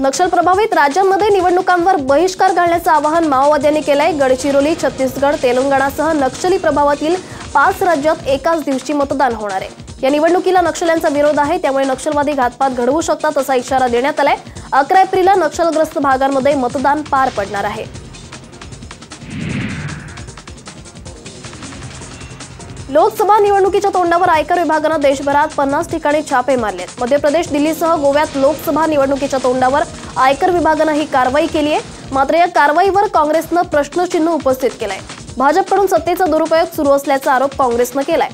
नक्षल प्रभावित राज्यांमध्ये निवडणुकांवर बहिष्कार घालण्याचं आवाहन माओवाद्यांनी केलंय. गडचिरोली छत्तीसगड तेलंगणासह नक्षली प्रभावातील पाच राज्यात एकाच दिवशी मतदान होणार आहे. या निवडणुकीला नक्षल्यांचा विरोध आहे त्यामुळे नक्षलवादी घातपात घडवू शकतात असा इशारा देण्यात आलाय. अकरा एप्रिलला नक्षलग्रस्त भागांमध्ये मतदान पार पडणार आहे. लोकसभा निवडणुकीच्या तोंडावर आयकर विभागानं देशभरात पन्नास ठिकाणी छापे मारलेत मध्य प्रदेश दिल्लीसह गोव्यात लोकसभा निवडणुकीच्या तोंडावर आयकर विभागानं ही कारवाई केली आहे. मात्र या कारवाईवर काँग्रेसनं प्रश्नचिन्ह उपस्थित केलंय. भाजपकडून सत्तेचा दुरुपयोग सुरू असल्याचा आरोप काँग्रेसनं केलाय.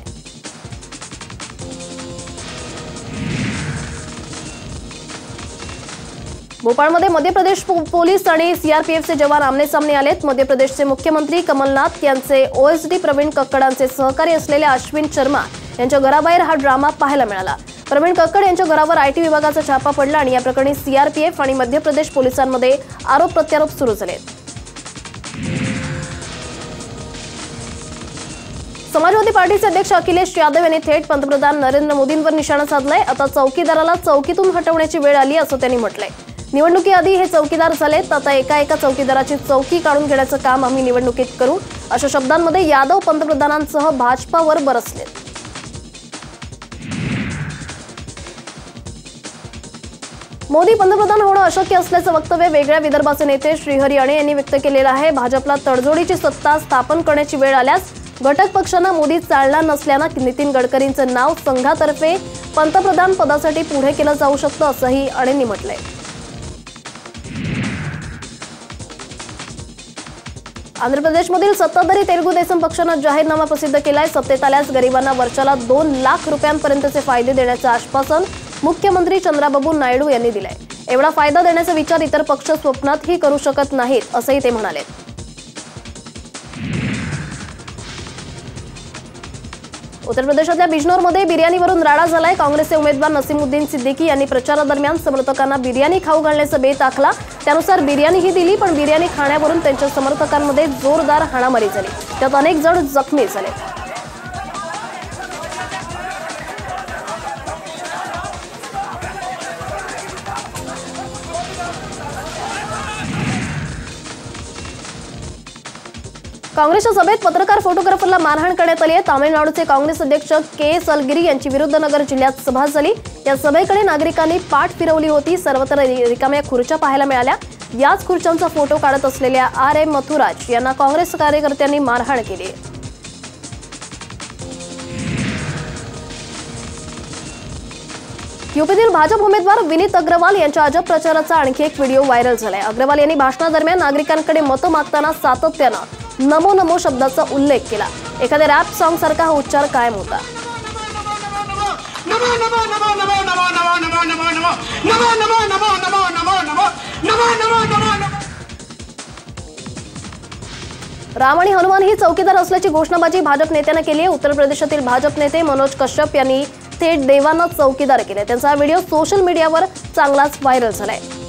भोपाळमध्ये मध्य प्रदेश पोलीस आणि सीआरपीएफचे जवान आमनेसामने आलेत. मध्य प्रदेशचे मुख्यमंत्री कमलनाथ यांचे ओएसडी प्रवीण कक्कडांचे सहकारी असलेले अश्विन शर्मा यांच्या घराबाहेर हा ड्रामा पाहायला मिळाला. प्रवीण कक्कड यांच्या घरावर आयटी विभागाचा छापा पडला आणि या प्रकरणी सीआरपीएफ आणि मध्य प्रदेश पोलिसांमध्ये आरोप प्रत्यारोप सुरू झाले समाजवादी पार्टीचे अध्यक्ष अखिलेश यादव यांनी थेट पंतप्रधान नरेंद्र मोदींवर निशाणा साधलाय. आता चौकीदाराला चौकीतून हटवण्याची वेळ आली असं त्यांनी म्हटलंय. निवडणुकीआधी हे चौकीदार झालेत आता एका एका चौकीदाराची चौकी काढून घेण्याचं काम आम्ही निवडणुकीत करू. अशा शब्दांमध्ये यादव पंतप्रधानांसह भाजपावर बरसलेत मोदी पंतप्रधान होणं अशक्य असल्याचं वक्तव्य वेगळ्या विदर्भाचे नेते श्रीहरी अणे यांनी व्यक्त केलेलं आहे. भाजपला तडजोडीची सत्ता स्थापन करण्याची वेळ आल्यास घटक पक्षांना मोदी चालणार नसल्यानं नितीन गडकरींचं नाव संघातर्फे पंतप्रधान पदासाठी पुढे केलं जाऊ शकतं असंही अणेंनी म्हटलंय. आंध्र प्रदेशमधील सत्ताधारी तेलुगू देसम पक्षानं जाहीरनामा प्रसिद्ध केलाय. सत्तेत आल्यास गरिबांना वर्षाला दोन लाख रुपयांपर्यंतचे फायदे देण्याचं आश्वासन मुख्यमंत्री चंद्राबाबू नायडू यांनी दिलंय. एवढा फायदा देण्याचा विचार इतर पक्ष स्वप्नातही करू शकत नाहीत असंही ते म्हणाले. उत्तर प्रदेशातल्या बिजनोरमध्ये बिर्याणीवरून राडा झालाय. काँग्रेसचे उमेदवार नसीमुद्दीन सिद्दीकी यांनी प्रचारादरम्यान समर्थकांना बिर्याणी खाऊ घालण्याचा बेत आखला. त्यानुसार बिर्याणीही दिली पण बिर्याणी खाण्यावरून त्यांच्या समर्थकांमध्ये जोरदार हाणामारी झाली. त्यात अनेक जण जखमी झाले. काँग्रेसच्या सभेत पत्रकार फोटोग्राफरला मारहाण करण्यात आली आहे. तामिळनाडूचे काँग्रेस अध्यक्ष के एस अलगिरी यांची विरुद्धनगर जिल्ह्यात सभा झाली. या सभेकडे नागरिकांनी पाठ फिरवली होती. सर्वत्र रिकाम्या खुर्च्या पाहायला मिळाल्या. याच खुर्च्यांचा फोटो काढत असलेल्या आर एम मथुराज यांना काँग्रेस कार्यकर्त्यांनी मारहाण केली. युपीतील भाजप उमेदवार विनीत अग्रवाल यांच्या अजब प्रचाराचा आणखी एक व्हिडिओ व्हायरल झालाय. अग्रवाल यांनी भाषणादरम्यान नागरिकांकडे मतं मागताना सातत्यानं नमो नमो शब्दाचा उल्लेख केला एखाद्या रॅप सॉंग सारखा हा उच्चार कायम होता राम आणि हनुमान ही चौकीदार असल्याची घोषणाबाजी भाजप नेत्यानं केली आहे उत्तर प्रदेशातील भाजप नेते मनोज कश्यप यांनी थेट देवांना चौकीदार केले त्यांचा व्हिडिओ सोशल मीडियावर चांगलाच व्हायरल झालाय